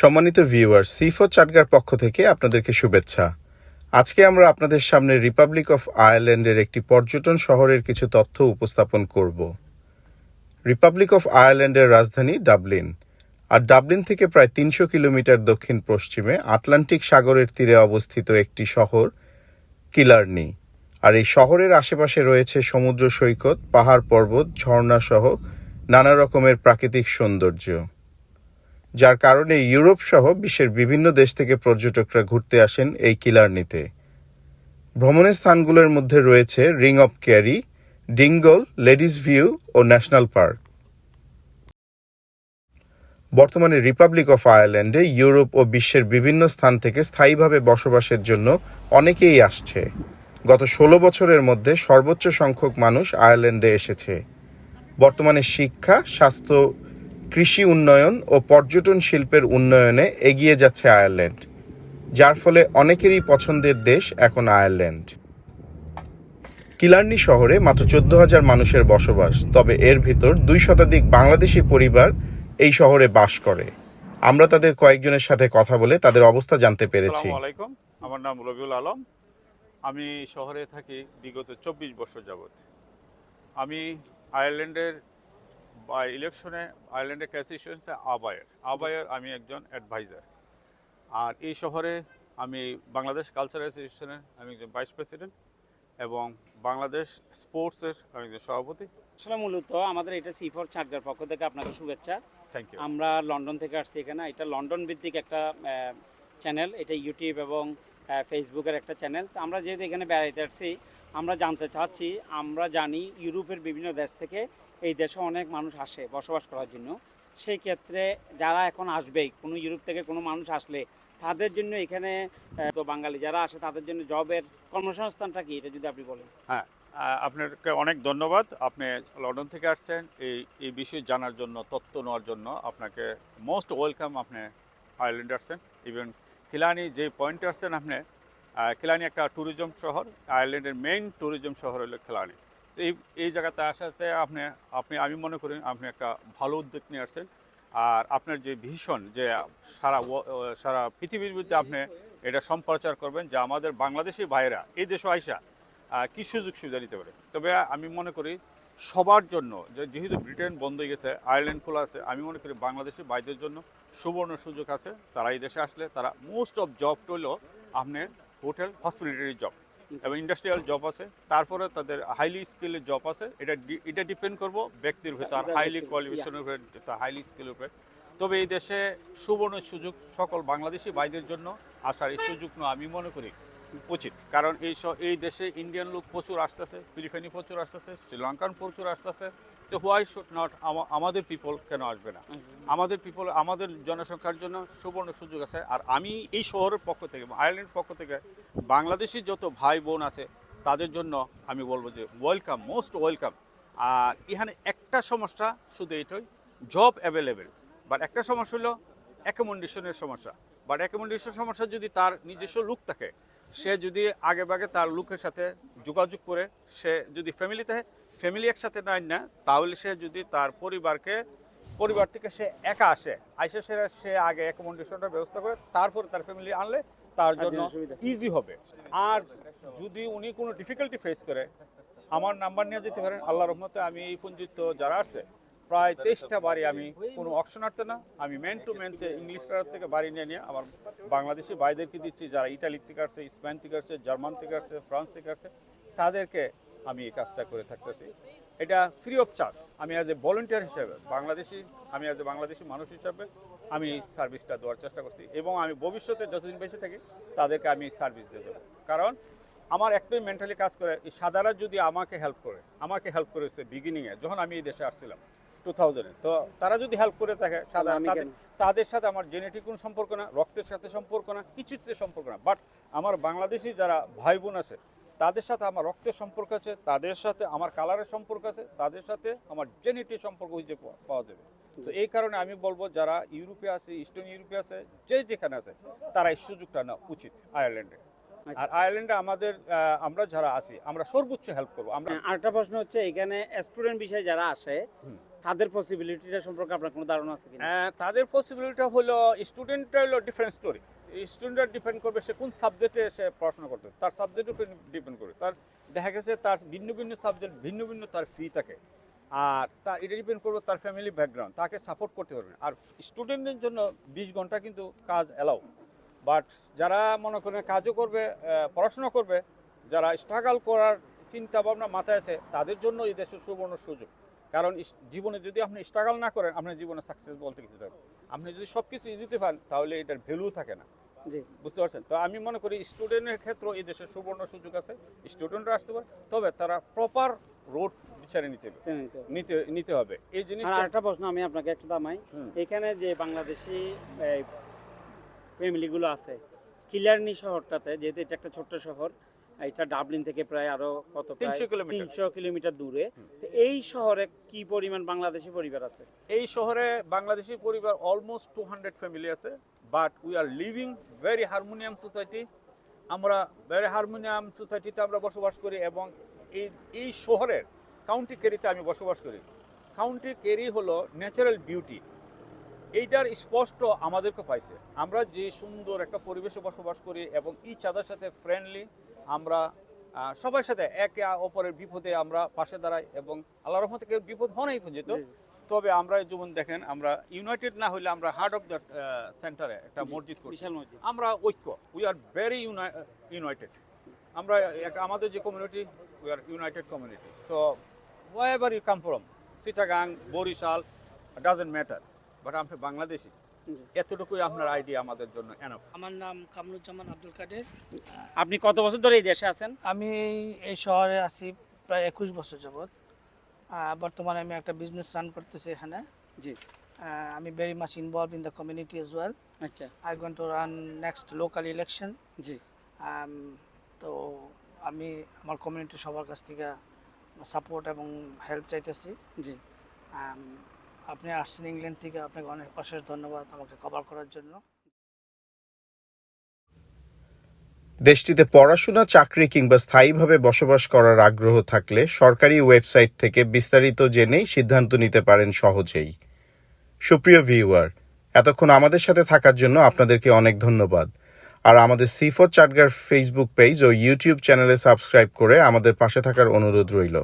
সম্মানিত ভিউয়ার সিফো চাটগার পক্ষ থেকে আপনাদেরকে শুভেচ্ছা। আজকে আমরা আপনাদের সামনে রিপাবলিক অফ আয়ারল্যান্ডের একটি পর্যটন শহরের কিছু তথ্য উপস্থাপন করব। রিপাবলিক অফ আয়ারল্যান্ডের রাজধানী ডাবলিন আর ডাবলিন থেকে প্রায় তিনশো কিলোমিটার দক্ষিণ পশ্চিমে আটলান্টিক সাগরের তীরে অবস্থিত একটি শহর কিলার্নি আর এই শহরের আশেপাশে রয়েছে সমুদ্র সৈকত, পাহাড় পর্বত, ঝর্ণা সহ নানা রকমের প্রাকৃতিক সৌন্দর্য। যার কারণে ইউরোপ সহ বিশ্বের বিভিন্ন দেশ থেকে পর্যটকরা ঘুরতে আসেন এই কিলার্নিতে। ভ্রমণের স্থানগুলোর মধ্যে রয়েছে ring of Kerry Dingle ladies view O national park বর্তমানে রিপাবলিক অফ আয়ারল্যান্ডে ইউরোপ ও বিশ্বের বিভিন্ন স্থান থেকে স্থায়ীভাবে বসবাসের জন্য অনেকেই আসছে। গত ষোলো বছরের মধ্যে সর্বোচ্চ সংখ্যক মানুষ আয়ারল্যান্ডে এসেছে। বর্তমানে শিক্ষা, স্বাস্থ্য কৃষি উন্নয়ন ও পর্যটন শিল্পের উন্নয়নে এগিয়ে যাচ্ছে আয়ারল্যান্ড, যার ফলে অনেকেরই পছন্দের দেশ এখন আয়ারল্যান্ড। কিলার্নি শহরে মাত্র চোদ্দ হাজার মানুষের বসবাস, তবে এর ভিতর দুই শতাধিক বাংলাদেশি পরিবার এই শহরে বাস করে। আমরা তাদের কয়েকজনের সাথে কথা বলে তাদের অবস্থা জানতে পেরেছি। আমার নাম রবিউল আলম। আমি শহরে থাকি বিগত চব্বিশ বছর যাবৎ। আমি আয়ারল্যান্ডের ইলেকশনে আয়ারল্যান্ডের কনস্টিটিউন্সি আবায়ের। আবায়ের আমি একজন অ্যাডভাইজার আর এই শহরে আমি বাংলাদেশ কালচার অ্যাসোসিয়েশনের আমি একজন ভাইস প্রেসিডেন্ট এবং বাংলাদেশ স্পোর্টসের আমি একজন সভাপতি। আসলে মূলত আমাদের এটা সি ফোর চার্জার পক্ষ থেকে আপনাকে শুভেচ্ছা। থ্যাংক ইউ আমরা লন্ডন থেকে আসছি এখানে। এটা লন্ডন ভিত্তিক একটা চ্যানেল এটা ইউটিউব এবং ফেসবুকের একটা চ্যানেল তো আমরা যেহেতু এখানে বেড়াইতে আসছি আমরা জানতে চাচ্ছি আমরা জানি ইউরোপের বিভিন্ন দেশ থেকে এই দেশে অনেক মানুষ আসে বসবাস করার জন্য। সেই ক্ষেত্রে যারা এখন আসবেই, কোনো ইউরোপ থেকে কোনো মানুষ আসলে তাদের জন্য এখানে তো বাঙালি যারা আসে তাদের জন্য জবের কর্মসংস্থানটা কি? এটা যদি আপনি বলেন। হ্যাঁ আপনাকে অনেক ধন্যবাদ। আপনি লন্ডন থেকে আসছেন। এই এই বিষয়ে জানার জন্য, তথ্য নেওয়ার জন্য আপনাকে মোস্ট ওয়েলকাম আপনি আয়ারল্যান্ডে আসছেন। ইভেন খিলানি যে পয়েন্টে আসছেন আপনি খিলানি একটা ট্যুরিজম শহর। আয়ারল্যান্ডের মেইন ট্যুরিজম শহর হলো খিলানি। তো এই এই জায়গাতে আসাতে আপনি আপনি, আমি মনে করি আপনি একটা ভালো উদ্যোগ নিয়ে আসছেন। আর আপনার যে ভীষণ যে সারা সারা পৃথিবীর বিরুদ্ধে আপনি এটা সম্প্রচার করবেন যে আমাদের বাংলাদেশি ভাইয়েরা, এই দেশে আইসা কী সুযোগ সুবিধা নিতে পারে। তবে আমি মনে করি সবার জন্য যেহেতু ব্রিটেন বন্ধ হয়ে গেছে, আয়ারল্যান্ড খোলা আছে, আমি মনে করি বাংলাদেশি ভাইদের জন্য সুবর্ণ সুযোগ আছে। তারা এই দেশে আসলে তারা মোস্ট অফ জব হলো আপনার হোটেল, হসপিটালিটি জব। এবং ইন্ডাস্ট্রিয়াল জব আছে। তারপরে তাদের হাইলি স্কিলের জব আছে। এটা এটা ডিপেন্ড করব ব্যক্তির উপরে তার হাইলি কোয়ালিফিকেশনের উপরে তার হাইলি স্কিলের উপরে। তবে এই দেশে সুবর্ণ সুযোগ সকল বাংলাদেশি ভাইদের জন্য আসার এই সুযোগ আমি মনে করি। উচিত। কারণ এই এই দেশে ইন্ডিয়ান লোক প্রচুর আসতেছে ফিলিপাইনি প্রচুর আসতেছে শ্রীলঙ্কান প্রচুর আসতেছে। তো হোয়াই শুড নট আমাদের পিপল কেন আসবে না? আমাদের পিপল আমাদের জনসংখ্যার জন্য সুবর্ণ সুযোগ আছে। আর আমি এই শহরের পক্ষ থেকে আয়ারল্যান্ডের পক্ষ থেকে বাংলাদেশি যত ভাই বোন আছে তাদের জন্য আমি বলব যে ওয়েলকাম মোস্ট ওয়েলকাম আর এখানে একটা সমস্যা শুধু এটাই জব অ্যাভেলেবেল বাট একটা সমস্যা হলো অ্যাকোমোডেশনের সমস্যা। বাট অ্যাকোমোডেশন সমস্যা যদি তার নিজস্ব লুক থাকে সে যদি আগে বাগে তার লুকের সাথে যোগাযোগ করে সে যদি ফ্যামিলি থাকে ফ্যামিলি একসাথে নেয় না তাহলে সে যদি তার পরিবারকে পরিবার থেকে সে একা আসে আইসে সে সে আগে অ্যাকোমোডেশনটার ব্যবস্থা করে তারপরে তার ফ্যামিলি আনলে তার জন্য ইজি হবে। আর যদি উনি কোনো ডিফিকাল্টি ফেস করে আমার নাম্বার নিয়ে যেতে পারেন আল্লাহ রহমতে আমি এই পঞ্জিত যারা আসছে প্রায় তেইশটা বাড়ি আমি কোনো অপশনার্থে না আমি মেন টু মেনতে ইংলিশ থেকে বাড়ি নিয়ে নিয়ে আমার বাংলাদেশি ভাইদেরকে দিচ্ছি যারা ইটালি থেকে আসছে স্পেন থেকে আসছে জার্মান থেকে আসছে ফ্রান্স থেকে আসছে তাদেরকে আমি এই কাজটা করে থাকতেছি। এটা ফ্রি অফ চার্জ আমি অ্যাজ এ ভলেন্টিয়ার হিসাবে বাংলাদেশি আমি অ্যাজ এ বাংলাদেশি মানুষ হিসাবে আমি এই সার্ভিসটা দেওয়ার চেষ্টা করছি এবং আমি ভবিষ্যতে যতদিন বেঁচে থাকি তাদেরকে আমি সার্ভিস দিয়ে দেবো। কারণ আমার একটাই মেন্টালি কাজ করে এই সাদারা যদি আমাকে হেল্প করে আমাকে হেল্প করেছে বিগিনিংয়ে যখন আমি এই দেশে আসছিলাম টু থাউজেন্ডে তো তারা যদি হেল্প করে থাকে আমি তাদের সাথে আমার জেনেটিক কোনো সম্পর্ক না রক্তের সাথে সম্পর্ক না কিছুতে সম্পর্ক না। বাট আমার বাংলাদেশি যারা ভাই বোন আছে তাদের সাথে আমার রক্তের সম্পর্ক আছে তাদের সাথে আমার কালারের সম্পর্ক আছে তাদের সাথে আমার জেনেটিক সম্পর্ক হইতে পাওয়া যাবে। তো এই কারণে আমি বলব যারা ইউরোপে আছে ইস্টার্ন ইউরোপে আছে যে যেখানে আছে তারা এই সুযোগটা নেওয়া উচিত আয়ারল্যান্ডে আর আয়ারল্যান্ডে আমাদের আমরা যারা আছি আমরা সর্বোচ্চ হেল্প করব। আমরা হ্যাঁ, আরেকটা প্রশ্ন হচ্ছে এখানে স্টুডেন্ট বিষয়ে যারা আসে তাদের পসিবিলিটিটা সম্পর্কে আপনার কোনো ধারণা আছে কিনা? আহ, তাদের পসিবিলিটি হলো স্টুডেন্টটা হলো ডিফারেন্ট স্টোরি স্টুডেন্টরা ডিপেন্ড করবে সে কোন সাবজেক্টে সে পড়াশোনা করবে তার সাবজেক্টের উপর ডিপেন্ড করবে তার দেখা গেছে তার ভিন্ন ভিন্ন সাবজেক্ট ভিন্ন ভিন্ন তার ফি থাকে। আর তার এটা ডিপেন্ড করবে তার ফ্যামিলি ব্যাকগ্রাউন্ড তাকে সাপোর্ট করতে পারবে। আর স্টুডেন্টদের জন্য বিশ ঘণ্টা কিন্তু কাজ এলাও বাট যারা মনে করেন কাজও করবে পড়াশোনা করবে যারা স্ট্রাগল করার চিন্তা ভাবনা মাথায় আছে তাদের জন্য এই দেশের সুবর্ণ সুযোগ। কারণ জীবনে যদি আপনি স্ট্রাগল না করেন আপনার জীবনে সাকসেস বলতে কিছু থাকবে আপনি যদি সব কিছু ইজিতে পান তাহলে এটার ভ্যালু থাকে না। বুঝতে পারছেন? তো আমি মনে করি স্টুডেন্টের ক্ষেত্রেও এই দেশের সুবর্ণ সুযোগ আছে স্টুডেন্টরা আসতে পারে তবে তারা প্রপার রোড বিচারে নিতে হবে। নিতে হবে। নিতে হবে। এই জিনিসটা আরেকটা প্রশ্ন আমি আপনাকে একটু দামাই এখানে যে বাংলাদেশি ফ্যামিলিগুলো আছে কিলারনি শহরটাতে যেহেতু এটা একটা ছোট্ট শহর এটা ডাবলিন থেকে প্রায় আরও কত 300 কিলোমিটার। তিনশো কিলোমিটার দূরে। এই শহরে কি পরিমাণ বাংলাদেশি পরিবার আছে? এই শহরে বাংলাদেশি পরিবার অলমোস্ট টু হান্ড্রেড ফ্যামিলি আছে but we are living very harmonium society আমরা ভেরি হারমোনিয়াম সোসাইটিতে আমরা বসবাস করি এবং এই এই শহরের কাউন্টি কেরিতে আমি বসবাস করি। কাউন্টি কেরি হলো ন্যাচারাল বিউটি এইটার স্পষ্ট আমাদেরকে পাইছে। আমরা যে সুন্দর একটা পরিবেশে বসবাস করি এবং এই চাঁদার সাথে ফ্রেন্ডলি আমরা সবার সাথে একে অপরের বিপদে আমরা পাশে দাঁড়াই এবং আল্লাহ রহমত থেকে বিপদ হওয়াই পর্যন্ত। তবে আমরা যেমন দেখেন আমরা ইউনাইটেড না হলে আমরা হার্ট অফ দ্য সেন্টারে একটা মসজিদ করি আমরা ঐক্য উই আর ভেরি ইউনাইটেড আমরা আমাদের যে community we are united community so whatever you come from Chittagong Barisal doesn't matter but আমি বাংলাদেশি। এতটুকুই আপনার আইডিয়া আমাদের জন্য এনাফ আমার নাম কামরুজ্জামান আব্দুল কাদের। আপনি কত বছর ধরে এই দেশে আছেন? আমি এই- শহরে আছি প্রায় একুশ বছর যাবৎ। বর্তমানে আমি একটা বিজনেস রান করতেছি এখানে। জি। আমি very much involve in the community as well আচ্ছা। I going to run next local election জি। তো আমি আমার কমিউনিটির সবার কাছ থেকে সাপোর্ট এবং হেল্প চাইতেছি। জি। আপনি আসছেন ইংল্যান্ড থেকে, আপনাকে অনেক অশেষ ধন্যবাদ আমাকে কভার করার জন্য। দেশটিতে পড়াশোনা, চাকরি কিংবা স্থায়ীভাবে বসবাস করার আগ্রহ থাকলে সরকারি ওয়েবসাইট থেকে বিস্তারিত জেনেই সিদ্ধান্ত নিতে পারেন সহজেই। সুপ্রিয় ভিউয়ার, এতক্ষণ আমাদের সাথে থাকার জন্য আপনাদেরকে অনেক ধন্যবাদ। আর আমাদের সিফর চাটগার ফেসবুক পেজ ও ইউটিউব চ্যানেলে সাবস্ক্রাইব করে আমাদের পাশে থাকার অনুরোধ রইল।